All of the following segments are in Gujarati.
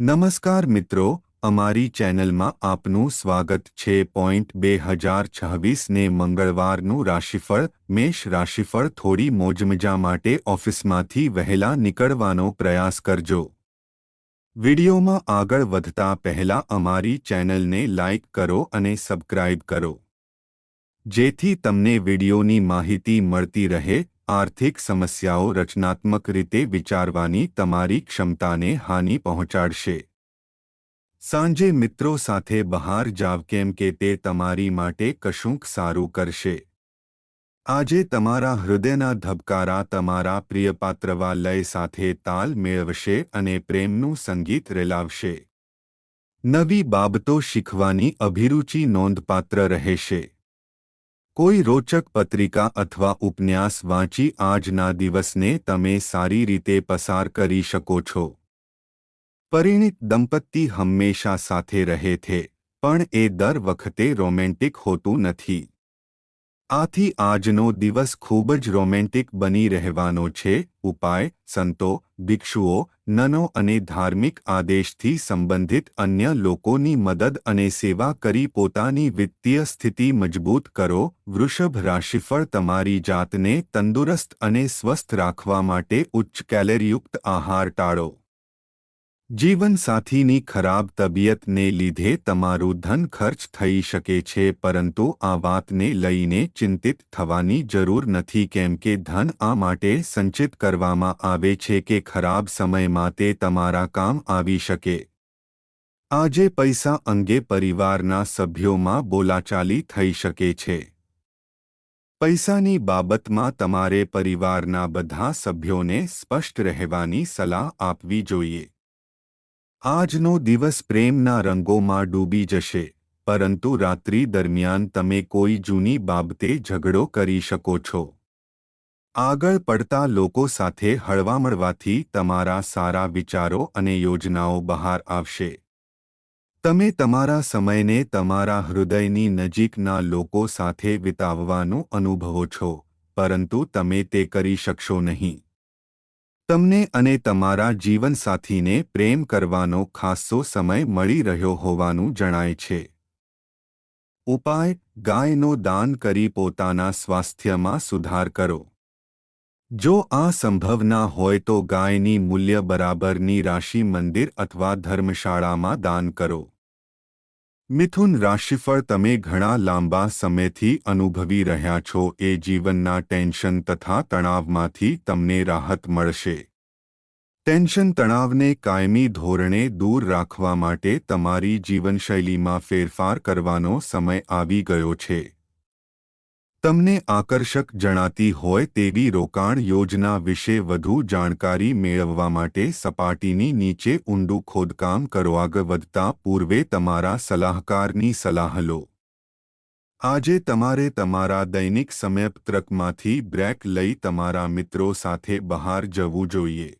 નમસ્કાર મિત્રો, અમારી ચેનલમાં આપનું સ્વાગત છે પોઈન્ટ બે હજાર છવ્વીસને મંગળવારનું રાશિફળ, મેષ રાશિફળ થોડી મોજમજા માટે ઓફિસમાંથી વહેલા નીકળવાનો પ્રયાસ કરજો. વિડિયોમાં આગળ વધતા પહેલા અમારી ચેનલને લાઇક કરો અને સબસ્ક્રાઇબ કરો. જેથી તમને વિડિયોની માહિતી મળતી રહે આર્થિક સમસ્યાઓ રચનાત્મક રીતે વિચારવાની તમારી ક્ષમતાને હાનિ પહોંચાડશે. સાંજે મિત્રો સાથે બહાર જાવ કેમ કે તે તમારી માટે કશુંક સારું કરશે. આજે તમારા હૃદયના ધબકારા તમારા પ્રિયપાત્રવા લય સાથે તાલ મેળવશે અને પ્રેમનું સંગીત રેલાવશે. નવી બાબતો શીખવાની અભિરુચિ નોંધપાત્ર રહેશે. કોઈ રોચક પત્રિકા અથવા ઉપન્યાસ વાંચી આજના દિવસને તમે સારી રીતે પસાર કરી શકો છો. પરિણિત દંપતી હંમેશા સાથે રહે છે, પણ એ દર વખતે રોમેન્ટિક હોતું નથી. આથી આજનો દિવસ ખૂબ જ રોમેન્ટિક બની રહેવાનો છે, ઉપાય, સંતો, ભિક્ષુઓ, નનો અને ધાર્મિક આદેશથી સંબંધિત અન્ય લોકોની મદદ અને સેવા કરી પોતાની વિત્તીય સ્થિતિ મજબૂત કરો, વૃષભ રાશિફળ તમારી જાતને તંદુરસ્ત અને સ્વસ્થ રાખવા માટે ઉચ્ચ કેલેરીયુક્ત આહાર ટાળો. જીવનસાથીની ખરાબ તબિયતને લીધે તમારું ધન ખર્ચ થઈ શકે છે, પરંતુ આ વાતને લઈને ચિંતિત થવાની જરૂર નથી, કેમ કે ધન આ માટે સંચિત કરવામાં આવે છે કે ખરાબ સમયમાં તે તમારા કામ આવી શકે. આજે પૈસા અંગે પરિવારના સભ્યોમાં બોલાચાલી થઈ શકે છે. પૈસાની બાબતમાં તમારે પરિવારના બધા સભ્યોને સ્પષ્ટ રહેવાની સલાહ આપવી જોઈએ. આજનો દિવસ પ્રેમના રંગોમાં ડૂબી જશે, પરંતુ રાત્રિ દરમિયાન તમે કોઈ જૂની બાબતે ઝઘડો કરી શકો છો. આગળ પડતા લોકો સાથે હળવામળવાથી તમારા સારા વિચારો અને યોજનાઓ બહાર આવશે. તમે તમારા સમયને તમારા હૃદયની નજીકના લોકો સાથે વિતાવવાનું અનુભવો છો, પરંતુ તમે તે કરી શકશો નહીં. તમને અને તમારા જીવનસાથીને પ્રેમ કરવાનો ખાસ્સો સમય મળી રહ્યો હોવાનું જણાય છે. ઉપાય, ગાયનો દાન કરી પોતાના સ્વાસ્થ્યમાં સુધાર કરો. જો આ સંભવ ના હોય તો ગાયની મૂલ્ય બરાબરની રાશિ મંદિર અથવા ધર્મશાળામાં દાન કરો. મિથુન રાશિફળ તમે ઘણા લાંબા સમયથી અનુભવી રહ્યા છો. એ જીવનના ટેન્શન તથા તણાવમાંથી તમને રાહત મળશે. ટેન્શન તણાવને કાયમી ધોરણે દૂર રાખવા માટે તમારી જીવનશૈલીમાં ફેરફાર કરવાનો સમય આવી ગયો છે. તમને આકર્ષક જણાતી હોય તેવી રોકાણ યોજના વિશે વધુ જાણકારી મેળવવા માટે સપાટીની નીચે ઊંડું ખોદકામ કરો. આગળ વધતા પૂર્વે તમારા સલાહકારની સલાહ લો. આજે તમારે તમારા દૈનિક સમયપત્રકમાંથી બ્રેક લઈ તમારા મિત્રો સાથે બહાર જવું જોઈએ.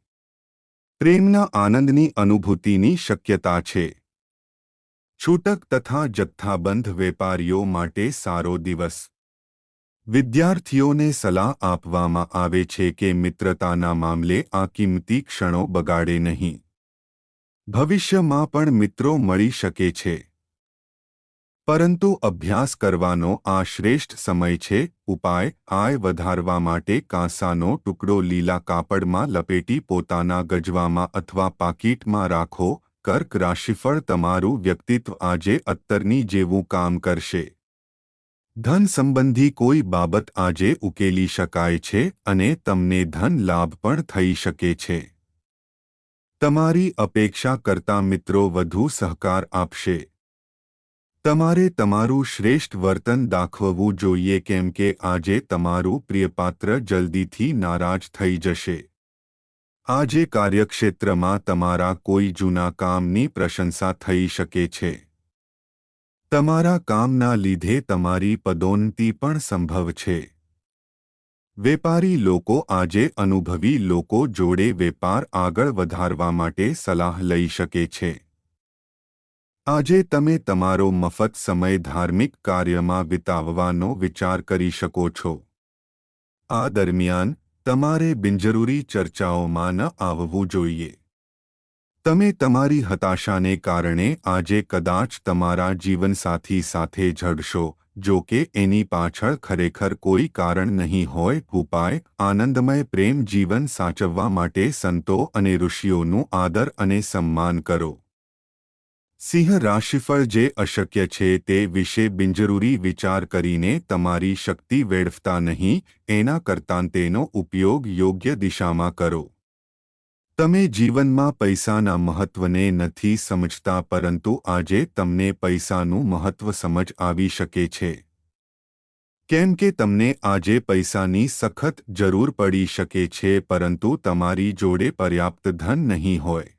પ્રેમના આનંદની અનુભૂતિની શક્યતા છે. છૂટક તથા જથ્થાબંધ વેપારીઓ માટે સારો દિવસ. વિદ્યાર્થીઓને સલાહ આપવામાં આવે છે કે મિત્રતાના મામલે આ કિંમતી ક્ષણો બગાડે નહીં. ભવિષ્યમાં પણ મિત્રો મળી શકે છે. પરંતુ અભ્યાસ કરવાનો આ શ્રેષ્ઠ સમય છે, ઉપાય આય વધારવા માટે કાંસાનો ટુકડો લીલા કાપડમાં લપેટી પોતાના ગજવામાં અથવા પાકીટમાં રાખો, કર્ક રાશિફળ તમારું વ્યક્તિત્વ આજે અત્તરની જેવું કામ કરશે. ધન સંબંધી કોઈ બાબત આજે ઉકેલી શકાય છે અને તમને ધન લાભ પણ થઈ શકે છે. તમારી અપેક્ષા કરતા મિત્રો વધુ સહકાર આપશે. તમારે તમારું શ્રેષ્ઠ વર્તન દાખવવું જોઈએ કેમ કે આજે તમારું પ્રિયપાત્ર જલ્દીથી નારાજ થઈ જશે. આજે કાર્યક્ષેત્રમાં તમારા કોઈ જૂના કામની પ્રશંસા થઈ શકે છે. તમારા કામના લીધે તમારી પદોન્નતિ પણ સંભવ છે. વેપારી લોકો આજે અનુભવી લોકો જોડે વેપાર આગળ વધારવા માટે સલાહ લઈ શકે છે. આજે તમે તમારો મફત સમય ધાર્મિક કાર્યમાં વિતાવવાનો વિચાર કરી શકો છો. આ દરમિયાન તમારે બિનજરૂરી ચર્ચાઓમાં ન આવવું જોઈએ. તમે તમારી હતાશાને કારણે આજે કદાચ તમારા જીવનસાથી સાથે ઝડશો જો કે એની પાછળ ખરેખર કોઈ કારણ નહીં હોય, ઉપાય, આનંદમય પ્રેમ જીવન સાચવવા માટે સંતો અને ઋષિઓનું આદર અને સન્માન કરો. સિંહ રાશિફળ જે અશક્ય છે તે વિશે બિનજરૂરી વિચાર કરીને તમારી શક્તિ વેડફતા નહીં, એના કરતાં તેનો ઉપયોગ યોગ્ય દિશામાં કરો. તમે જીવનમાં પૈસાના મહત્વને નથી સમજતા પરંતુ આજે તમને પૈસાનું મહત્વ સમજ આવી શકે છે. કેમ કે તમને આજે પૈસાની સખત જરૂર પડી શકે છે પરંતુ તમારી જોડે પર્યાપ્ત ધન નહીં હોય.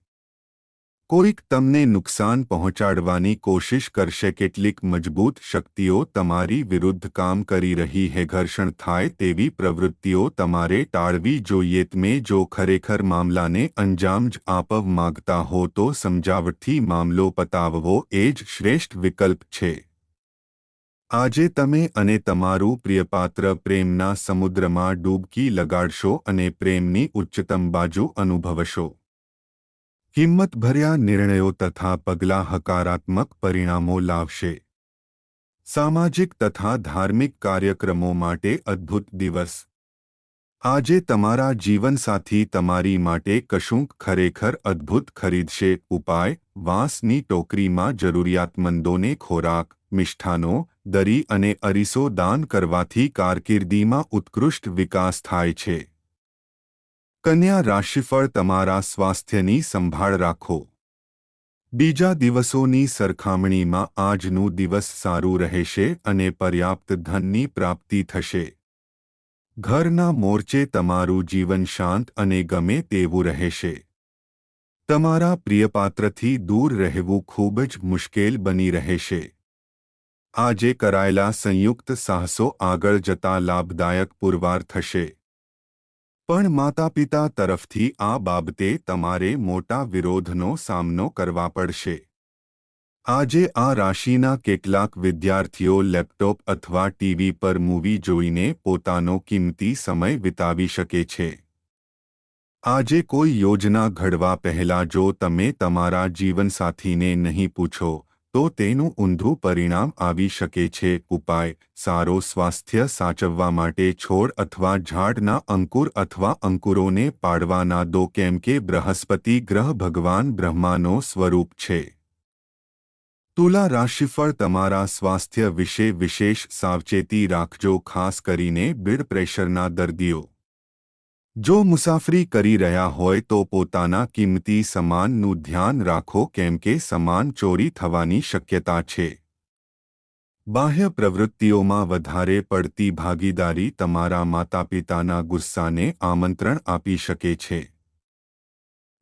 કોઈક તમને નુકસાન પહોંચાડવાની કોશિશ કરશે. કેટલીક મજબૂત શક્તિઓ તમારી વિરુદ્ધ કામ કરી રહી હે. ઘર્ષણ થાય તેવી પ્રવૃત્તિઓ તમારે ટાળવી જોઈએ. તમે જો ખરેખર મામલાને અંજામ જ આપવ માગતા હો, તો સમજાવટથી મામલો પતાવવો એ જ શ્રેષ્ઠ વિકલ્પ છે. આજે તમે અને તમારું પ્રિયપાત્ર પ્રેમના સમુદ્રમાં ડૂબકી લગાડશો અને પ્રેમની ઉચ્ચતમ બાજુ અનુભવશો. હિંમતભર્યા નિર્ણયો તથા પગલાં હકારાત્મક પરિણામો લાવશે. સામાજિક તથા ધાર્મિક કાર્યક્રમો માટે અદ્ભુત દિવસ. આજે તમારા જીવનસાથી તમારી માટે કશુંક ખરેખર અદ્ભુત ખરીદશે. ઉપાય, વાંસની ટોકરીમાં જરૂરિયાતમંદોને ખોરાક, મિષ્ઠાનો, દરી અને અરીસો દાન કરવાથી કારકિર્દીમાં ઉત્કૃષ્ટ વિકાસ થાય છે. કન્યા રાશિફળ તમારા સ્વાસ્થ્યની સંભાળ રાખો. બીજા દિવસોની સરખામણીમાં આજનું દિવસ સારું રહેશે અને પર્યાપ્ત ધનની પ્રાપ્તિ થશે. ઘરના મોરચે તમારું જીવન શાંત અને ગમે તેવું રહેશે. તમારા પ્રિયપાત્રથી દૂર રહેવું ખૂબ જ મુશ્કેલ બની રહેશે. આજે કરાયેલા સંયુક્ત સાહસો આગળ જતા લાભદાયક પુરવાર થશે. પણ માતાપિતા તરફથી આ બાબતે તમારે મોટા વિરોધનો સામનો કરવા પડશે. આજે આ રાશિના કેટલાક વિદ્યાર્થીઓ લેપટોપ અથવા ટીવી પર મૂવી જોઈને પોતાનો કિંમતી સમય વિતાવી શકે છે. આજે કોઈ યોજના ઘડવા પહેલા જો તમે તમારા જીવનસાથીને નહીં પૂછો તો તેનું ઊંધું પરિણામ આવી શકે છે. ઉપાય. સારો સ્વાસ્થ્ય સાચવવા માટે છોડ અથવા ઝાડના અંકુર અથવા અંકુરોને પાડવાના દો. કેમ કે બૃહસ્પતિ ગ્રહ ભગવાન બ્રહ્માનો સ્વરૂપ છે. તુલા રાશિફળ તમારા સ્વાસ્થ્ય વિશે વિશેષ સાવચેતી રાખજો. ખાસ કરીને બ્લડ પ્રેશરના દર્દીઓ. જો મુસાફરી કરી રહ્યા હોય તો પોતાના કિંમતી સમાનનું ધ્યાન રાખો કેમ કે સમાન ચોરી થવાની શક્યતા છે. બાહ્ય પ્રવૃત્તિઓમાં વધારે પડતી ભાગીદારી તમારા માતાપિતાના ગુસ્સાને આમંત્રણ આપી શકે છે.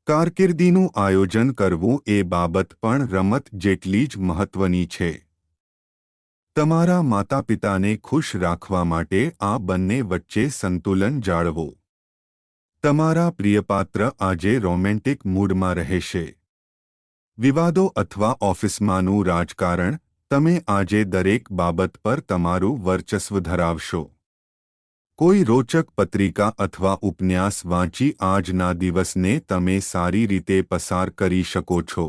કારકિર્દીનું આયોજન કરવું એ બાબત પણ રમત જેટલી જ મહત્વની છે. તમારા માતાપિતાને ખુશ રાખવા માટે આ બંને વચ્ચે સંતુલન જાળવો. તમારા પ્રિયપાત્ર આજે રોમેન્ટિક મૂડમાં રહેશે. વિવાદો અથવા ઓફિસમાંનું રાજકારણ, તમે આજે દરેક બાબત પર તમારું વર્ચસ્વ ધરાવશો. કોઈ રોચક પત્રિકા અથવા ઉપન્યાસ વાંચી આજના દિવસને તમે સારી રીતે પસાર કરી શકો છો.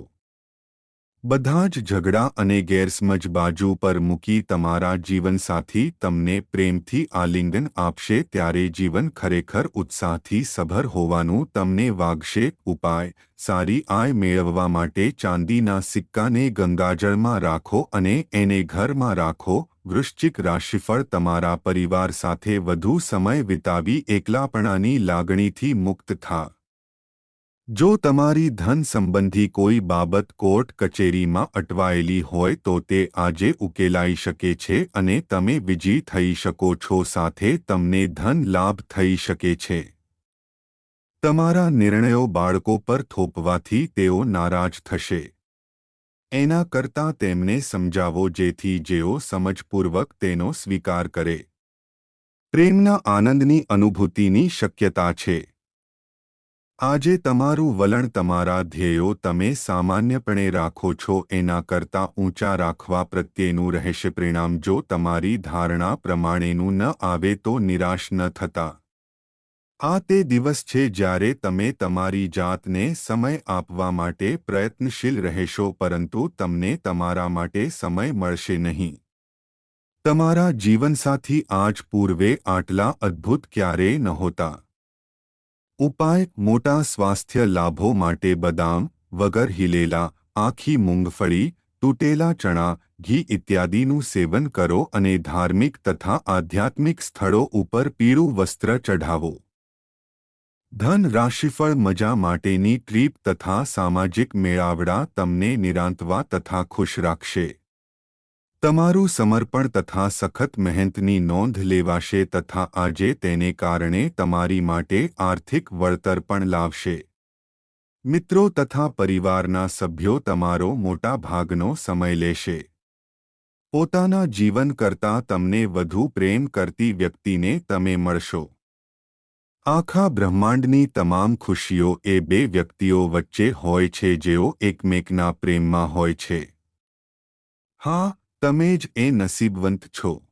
બધા જ ઝઘડા અને ગેરસમજ બાજુ પર મૂકી તમારા જીવનસાથી તમને પ્રેમથી આલિંગન આપશે ત્યારે જીવન ખરેખર ઉત્સાહથી સભર હોવાનું તમને વાગશે. ઉપાય, સારી આય મેળવવા માટે ચાંદીના સિક્કાને ગંગાજળમાં રાખો અને એને ઘરમાં રાખો. વૃશ્ચિક રાશિફળ તમારા પરિવાર સાથે વધુ સમય વિતાવી એકલાપણાની લાગણીથી મુક્ત થા. જો તમારી ધન સંબંધી કોઈ બાબત કોર્ટ કચેરીમાં અટવાયેલી હોય તો તે આજે ઉકેલાઈ શકે છે અને તમે વિજયી થઈ શકો છો, સાથે તમને ધન લાભ થઈ શકે છે. તમારા નિર્ણયો બાળકો પર થોપવાથી તેઓ નારાજ થશે. એના કરતાં તેમને સમજાવો જેથી જેઓ સમજપૂર્વક તેનો સ્વીકાર કરે. પ્રેમના આનંદની અનુભૂતિની શક્યતા છે. આજે તમારું વલણ તમારા ધ્યેયો તમે સામાન્યપણે રાખો છો, એના કરતાં ઊંચા રાખવા પ્રત્યેનું રહેશે પરિણામ જો તમારી ધારણા પ્રમાણેનું ન આવે તો નિરાશ ન થતા. આ તે દિવસ છે જ્યારે તમે તમારી જાતને સમય આપવા માટે પ્રયત્નશીલ રહેશો, પરંતુ તમને તમારા માટે સમય મળશે નહીં. તમારા જીવનસાથી આજ પૂર્વે આટલા અદ્ભુત ક્યારેય નહોતા. ઉપાય મોટા સ્વાસ્થ્ય લાભો માટે બદામ, વગર હિલેલા, આખી મૂંગફળી, તૂટેલા ચણા, ઘી ઇત્યાદિનું સેવન કરો અને ધાર્મિક તથા આધ્યાત્મિક સ્થળો ઉપર પીળું વસ્ત્ર ચઢાવો. ધન રાશિફળ મજા માટેની ટ્રીપ તથા સામાજિક મેળાવડા તમને નિરાંતવા તથા ખુશ રાખશે. તમારું સમર્પણ તથા સખત મહેનતની નોંધ લેવાશે તથા આજે તેને કારણે તમારી માટે આર્થિક વળતર પણ લાવશે. મિત્રો તથા પરિવારના સભ્યો તમારો મોટા ભાગનો સમય લેશે. પોતાના જીવન કરતાં તમને વધુ પ્રેમ કરતી વ્યક્તિને તમે મળશો. આખા બ્રહ્માંડની તમામ ખુશીઓ એ બે વ્યક્તિઓ વચ્ચે હોય છે જેઓ એકમેકના પ્રેમમાં હોય છે. હા તમે જ એ નસીબવંત છો.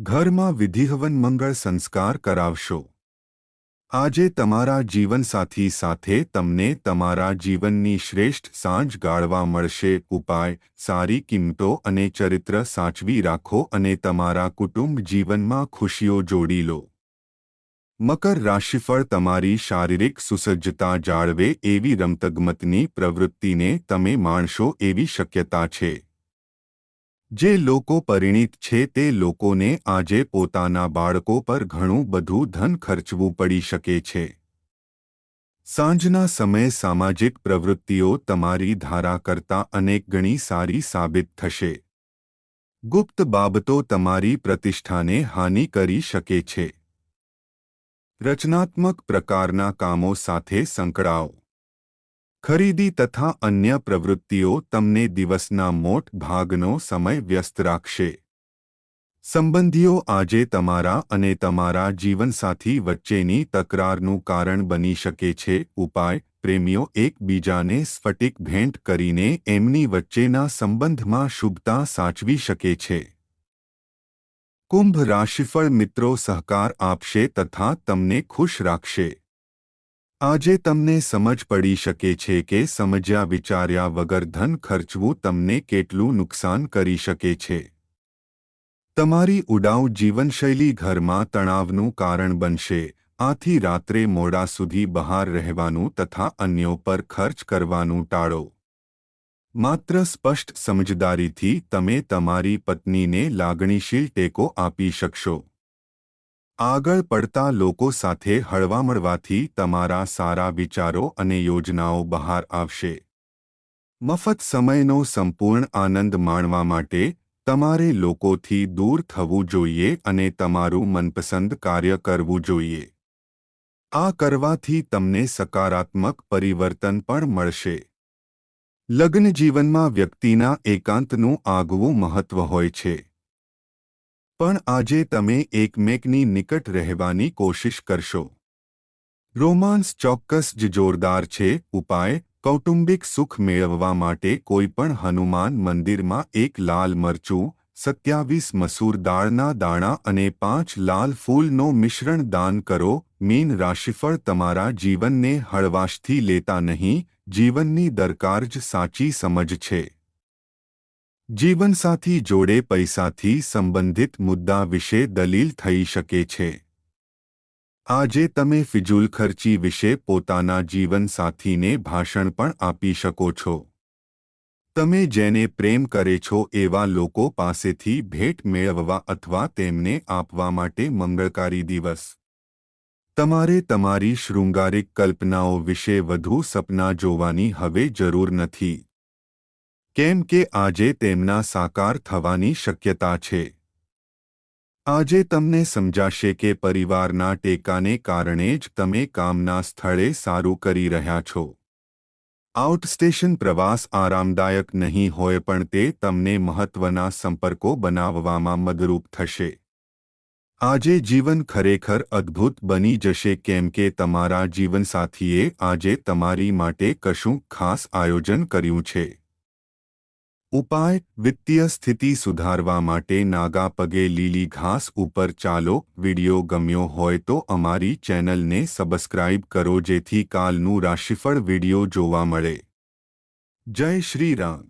ઘરમાં વિધિહવન મંગળ સંસ્કાર કરાવશો. આજે તમારા જીવનસાથી સાથે તમને તમારા જીવનની શ્રેષ્ઠ સાંજ ગાળવા મળશે. ઉપાય, સારી કિંમતો અને ચરિત્ર સાચવી રાખો અને તમારા કુટુંબ જીવનમાં ખુશીઓ જોડી લો. મકર રાશિફળ તમારી શારીરિક સુસજ્જતા જાળવે એવી રમતગમતની પ્રવૃત્તિને તમે માણશો એવી શક્યતા છે. જે લોકો પરિણીત છે તે લોકોને આજે પોતાના બાળકો પર ઘણું બધું ધન ખર્ચવું પડી શકે છે. સાંજના સમયે સામાજિક પ્રવૃત્તિઓ તમારી ધારા કરતાં અનેક ગણી સારી સાબિત થશે. ગુપ્ત બાબતો તમારી પ્રતિષ્ઠાને હાનિ કરી શકે છે. રચનાત્મક પ્રકારના કામો સાથે સંકળાઓ. ખરીદી તથા અન્ય પ્રવૃત્તિઓ તમને દિવસના મોટ ભાગનો સમય વ્યસ્ત રાખશે. સંબંધીઓ આજે તમારા અને તમારા જીવનસાથી વચ્ચેની તકરારનું કારણ બની શકે છે. ઉપાય, પ્રેમીઓ એકબીજાને સ્ફટિક ભેટ કરીને એમની વચ્ચેના સંબંધમાં શુભતા સાચવી શકે છે. કુંભ રાશિફળ મિત્રો સહકાર આપશે તથા તમને ખુશ રાખશે. આજે તમને સમજ પડી શકે છે કે સમજ્યા વિચાર્યા વગર ધન ખર્ચવું તમને કેટલું નુકસાન કરી શકે છે. તમારી ઉડાઉ જીવનશૈલી ઘરમાં તણાવનું કારણ બનશે, આથી રાત્રે મોડા સુધી બહાર રહેવાનું તથા અન્યો પર ખર્ચ કરવાનું ટાળો. માત્ર સ્પષ્ટ સમજદારીથી તમે તમારી પત્નીને લાગણીશીલ ટેકો આપી શકશો. આગળ પડતા લોકો સાથે હળવા મળવાથી તમારા સારા વિચારો અને યોજનાઓ બહાર આવશે. મફત સમયનો સંપૂર્ણ આનંદ માણવા માટે તમારે લોકોથી દૂર થવું જોઈએ અને તમારું મનપસંદ કાર્ય કરવું જોઈએ. આ કરવાથી તમને સકારાત્મક પરિવર્તન પણ મળશે. લગ્ન જીવનમાં વ્યક્તિના એકાંતનું આગવું મહત્વ હોય છે. પણ આજે તમે એકમેકની નિકટ રહેવાની કોશિશ કરશો. રોમાન્સ ચોક્કસ જ જોરદાર છે. ઉપાય, કૌટુંબિક સુખ મેળવવા માટે કોઈપણ હનુમાન મંદિરમાં એક લાલ મરચું, સત્યાવીસ મસૂર દાળના દાણા અને પાંચ લાલ ફૂલનો મિશ્રણ દાન કરો. મીન રાશિફળ તમારા જીવનને હળવાશથી લેતા નહીં. જીવનની દરકાર જ સાચી સમજ છે. જીવનસાથી જોડે પૈસાથી સંબંધિત મુદ્દા વિશે દલીલ થઈ શકે છે. આજે તમે ફિજૂલખર્ચી વિશે પોતાના જીવનસાથીને ભાષણ પણ આપી શકો છો. તમે જેને પ્રેમ કરે છો એવા લોકો પાસેથી ભેટ મેળવવા અથવા તેમને આપવા માટે મંગળકારી દિવસ. તમારે તમારી શૃંગારિક કલ્પનાઓ વિશે વધુ સપના જોવાની હવે જરૂર નથી. કેમ કે આજે તેમના સાકાર થવાની શક્યતા છે. આજે તમને સમજાશે કે પરિવારના ટેકાને કારણે જ તમે કામના સ્થળે સારું કરી રહ્યા છો. આઉટસ્ટેશન પ્રવાસ આરામદાયક નહીં હોય પણ તે તમને મહત્વના સંપર્કો બનાવવામાં મદરૂપ થશે. આજે જીવન ખરેખર અદ્ભુત બની જશે કેમ કે તમારા જીવનસાથીએ આજે તમારી માટે કશું ખાસ આયોજન કર્યું છે. ઉપાય, વિત્તીય સ્થિતિ સુધારવા માટે નાગા પગે લીલી ઘાસ ઉપર ચાલો, વિડિયો ગમ્યો હોય તો અમારી ચેનલને સબસ્ક્રાઇબ કરો જેથી કાલનું રાશિફળ વિડિયો જોવા મળે. જય શ્રી રામ.